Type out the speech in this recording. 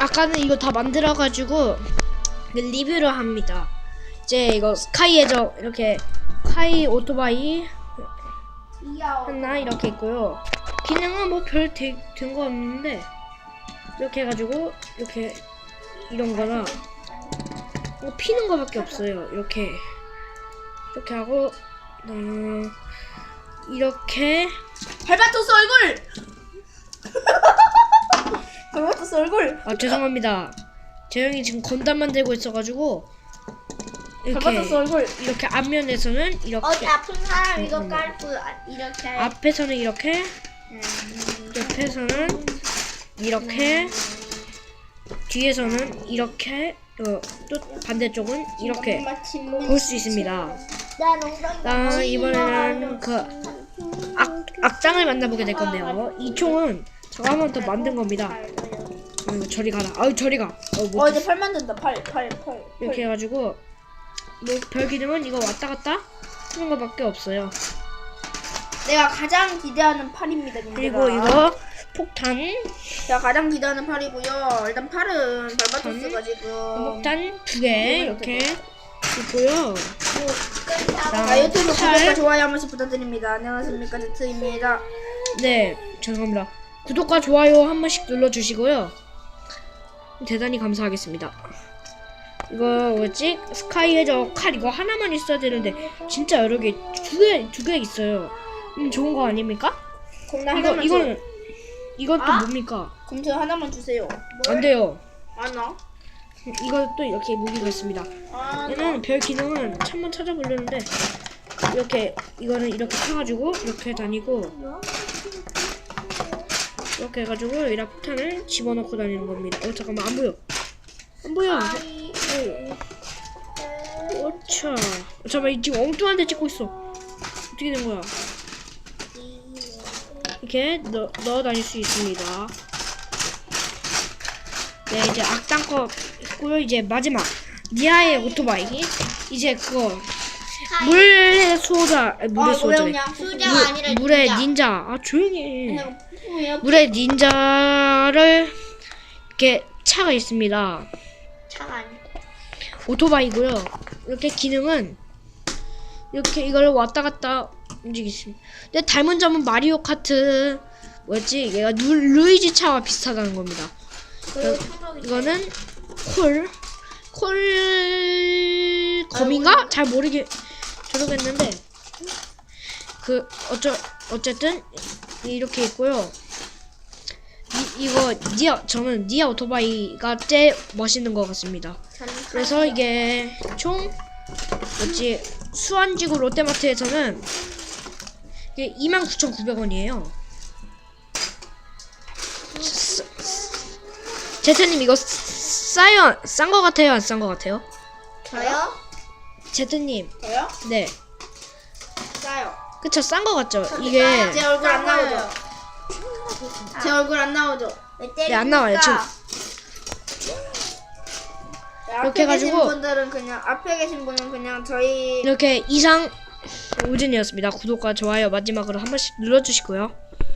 아까는 이거 다 만들어가지고 그 리뷰를 합니다. 이제 이거 스카이 해적 이렇게 스카이 오토바이 하나 이렇게 있고요. 기능은 뭐 별 된 거 없는데 이렇게 해가지고 이렇게 이런 거나 뭐 피는 거밖에 없어요. 이렇게 이렇게 하고 음, 이렇게 발바토스 얼굴. 발바토스 얼굴. 아 죄송합니다. 재영이 지금 건담 만들고 있어가지고 발바토스 이렇게 얼굴. 이렇게 앞면에서는 이렇게 어디 아픈 사람 이거. 깔고 아- 이렇게 앞에서는 이렇게 음. 옆에서는 이렇게 뒤에서는 이렇게 어, 또 반대쪽은 이렇게 볼 수 있습니다. 나나 이번에는 그 악, 악당을 만나보게 될 건데요. 이 총은 제가 한 번 더 만든 겁니다. 아유 저리 가라. 아유 저리 가. 어, 못 어 이제 팔 만든다. 팔, 팔, 팔. 이렇게 해가지고 뭐 별 기능은 이거 왔다 갔다 하는 거밖에 없어요. 내가 가장 기대하는 팔입니다. 님들아. 그리고 이거 폭탄, 제가 가장 기대하는 팔이고요. 일단 팔은 발바토스가 음. 지금. 폭탄 두 개 이렇게 있고요. 자 유튜브 팔. 구독과 좋아요 한 번씩 부탁드립니다. 안녕하십니까 제트입니다. 네, 죄송합니다. 구독과 좋아요 한 번씩 눌러주시고요. 대단히 감사하겠습니다. 이거 뭐지? 스카이 해적 칼 이거 하나만 있어야 되는데 진짜 여러 개 두 개 두 개 있어요. 음 좋은 거 아닙니까? 공나 이거 하나만 줘. 이건 또 아? 뭡니까? 그럼 저 하나만 주세요. 안 돼요. 아나? 이것도 이렇게 무기가 있습니다. 아, 얘는 별 기능은 참만 찾아보려는데 이렇게 이거는 이렇게 타가지고 이렇게 다니고 이렇게 해가지고 여기다 폭탄을 집어넣고 다니는 겁니다. 어 잠깐만 안 보여. 안 보여. 오. 오차. 어, 잠깐만 지금 엉뚱한 데 찍고 있어. 어떻게 된 거야? 이렇게 넣, 넣어 다닐 수 있습니다. 네 이제 악당 거 있고요. 이제 마지막 니아의 오토바이. 이제 그거 물의 수호자 아니, 물의 아, 수호자. 수자가 아니라 물의 닌자. 닌자. 아 조용히 해. 물의 닌자를 이렇게 차가 있습니다. 차가 아니고 오토바이고요. 이렇게 기능은 이렇게 이걸 왔다 갔다 움직이십니다. 근데 닮은 점은 마리오 카트 뭐였지? 얘가 루, 루이지 차와 비슷하다는 겁니다. 그, 이거는 콜, 콜 검인가? 잘 모르게 모르겠는데 그 어쩌 어쨌든 이렇게 있고요. 이, 이거 니아 저는 니아 오토바이가 제일 멋있는 것 같습니다. 그래서 이게 총 뭐지 수완지구 롯데마트에서는 이게 29,900원이에요. 제트님 이거 싸요 싼 거 같아요 안 싼 거 같아요? 저요? 제트님 저요? 네 싸요. 그쵸 싼 거 같죠? 이게 제 얼굴 안 나오죠? 제 얼굴 안 나오죠? 왜 네, 안 나와요, 지금. 네, 앞에 이렇게 계신 해가지고- 분들은 그냥 앞에 계신 분은 그냥 저희 이렇게 이상 우진이었습니다. 구독과 좋아요 마지막으로 한 번씩 눌러주시고요.